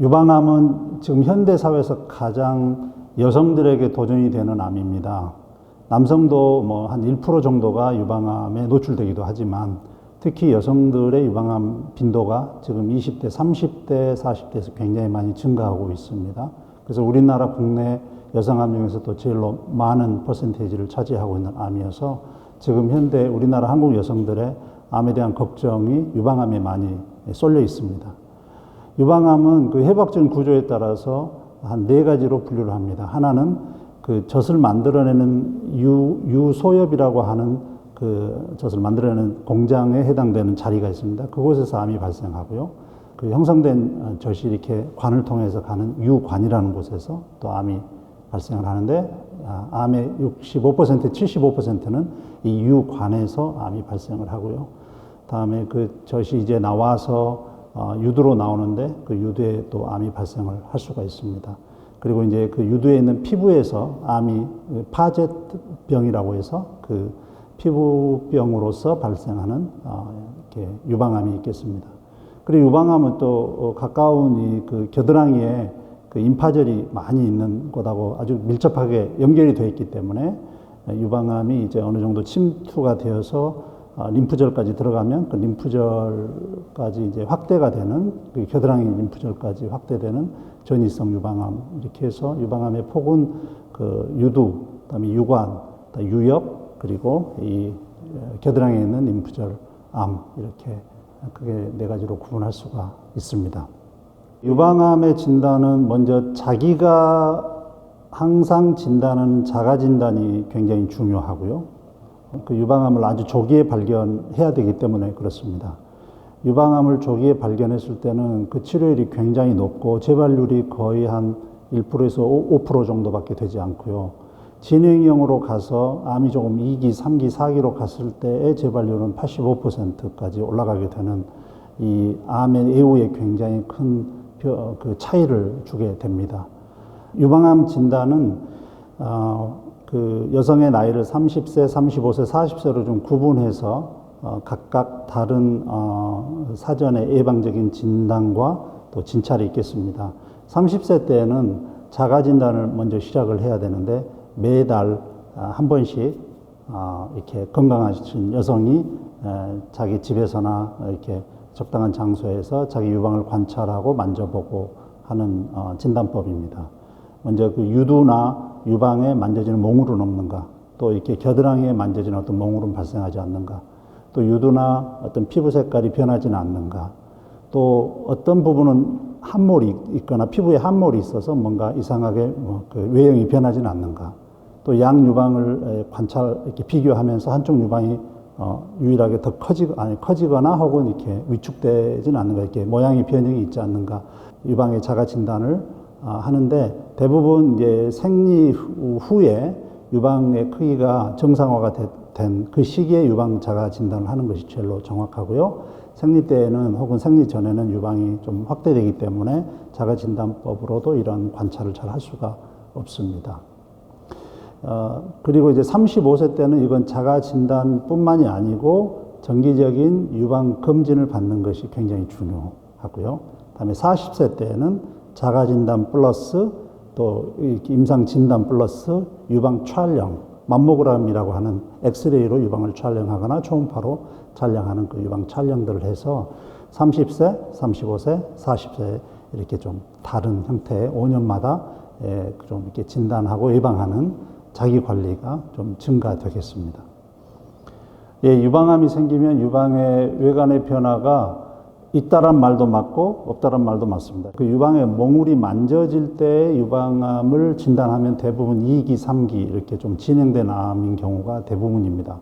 유방암은 지금 현대 사회에서 가장 여성들에게 도전이 되는 암입니다. 남성도 뭐 한 1% 정도가 유방암에 노출되기도 하지만 특히 여성들의 유방암 빈도가 지금 20대, 30대, 40대에서 굉장히 많이 증가하고 있습니다. 그래서 우리나라 국내 여성암 중에서도 제일로 많은 퍼센테이지를 차지하고 있는 암이어서 지금 현대 우리나라 한국 여성들의 암에 대한 걱정이 유방암에 많이 쏠려 있습니다. 유방암은 그 해박적인 구조에 따라서 한 네 가지로 분류를 합니다. 하나는 그 젖을 만들어내는 유, 유소엽이라고 하는 그 젖을 만들어내는 공장에 해당되는 자리가 있습니다. 그곳에서 암이 발생하고요. 그 형성된 젖이 이렇게 관을 통해서 가는 유관이라는 곳에서 또 암이 발생을 하는데 아, 암의 65% 75%는 이 유관에서 암이 발생을 하고요. 다음에 그 젖이 이제 나와서 어, 유두로 나오는데 그 유두에 또 암이 발생을 할 수가 있습니다. 그리고 이제 그 유두에 있는 피부에서 암이 그 파젯병이라고 해서 그 피부병으로서 발생하는 어, 이렇게 유방암이 있겠습니다. 그리고 유방암은 또 어, 가까운 이 그 겨드랑이에 그 임파절이 많이 있는 곳하고 아주 밀접하게 연결이 되어 있기 때문에 유방암이 이제 어느 정도 침투가 되어서 아, 림프절까지 들어가면 그 림프절까지 이제 확대가 되는 그 겨드랑이 림프절까지 확대되는 전이성 유방암 이렇게 해서 유방암의 폭은 그 유두, 그다음에 유관, 유엽 그리고 이 겨드랑이에 있는 림프절 암 이렇게 크게 네 가지로 구분할 수가 있습니다. 유방암의 진단은 먼저 자기가 항상 진단은 자가 진단이 굉장히 중요하고요. 그 유방암을 아주 조기에 발견해야 되기 때문에 그렇습니다. 유방암을 조기에 발견했을 때는 그 치료율이 굉장히 높고 재발률이 거의 한 1%에서 5% 정도밖에 되지 않고요. 진행형으로 가서 암이 조금 2기, 3기, 4기로 갔을 때의 재발률은 85%까지 올라가게 되는 이 암의 애후에 굉장히 큰 그 차이를 주게 됩니다. 유방암 진단은 어, 그 여성의 나이를 30세, 35세, 40세로 좀 구분해서 어, 각각 다른 어, 사전의 예방적인 진단과 또 진찰이 있겠습니다. 30세 때에는 자가 진단을 먼저 시작을 해야 되는데 매달 아, 한 번씩 어, 이렇게 건강하신 여성이 에, 자기 집에서나 이렇게 적당한 장소에서 자기 유방을 관찰하고 만져보고 하는 어, 진단법입니다. 먼저 그 유두나 유방에 만져지는 몽울은 없는가, 또 이렇게 겨드랑이에 만져지는 어떤 몽울은 발생하지 않는가, 또 유두나 어떤 피부 색깔이 변하지는 않는가, 또 어떤 부분은 함몰이 있거나 피부에 함몰이 있어서 뭔가 이상하게 뭐 그 외형이 변하지는 않는가, 또 양 유방을 관찰 이렇게 비교하면서 한쪽 유방이 어, 유일하게 더 커지거, 아니, 커지거나 혹은 이렇게 위축되지는 않는가, 이렇게 모양이 변형이 있지 않는가, 유방의 자가 진단을 어, 하는데 대부분 이제 생리 후에 유방의 크기가 정상화가 된 그 시기에 유방 자가 진단을 하는 것이 제일로 정확하고요. 생리 때에는 혹은 생리 전에는 유방이 좀 확대되기 때문에 자가 진단법으로도 이런 관찰을 잘 할 수가 없습니다. 어, 그리고 이제 35세 때는 이건 자가 진단뿐만이 아니고 정기적인 유방 검진을 받는 것이 굉장히 중요하고요. 다음에 40세 때에는 자가 진단 플러스 또 임상 진단 플러스 유방 촬영, 맘모그램이라고 하는 엑스레이로 유방을 촬영하거나 초음파로 촬영하는 그 유방 촬영들을 해서 30세, 35세, 40세 이렇게 좀 다른 형태의 5년마다 좀 이렇게 진단하고 예방하는 자기 관리가 좀 증가되겠습니다. 예, 유방암이 생기면 유방의 외관의 변화가 있다란 말도 맞고 없다란 말도 맞습니다. 그 유방의 몽울이 만져질 때 유방암을 진단하면 대부분 2기, 3기 이렇게 좀 진행된 암인 경우가 대부분입니다.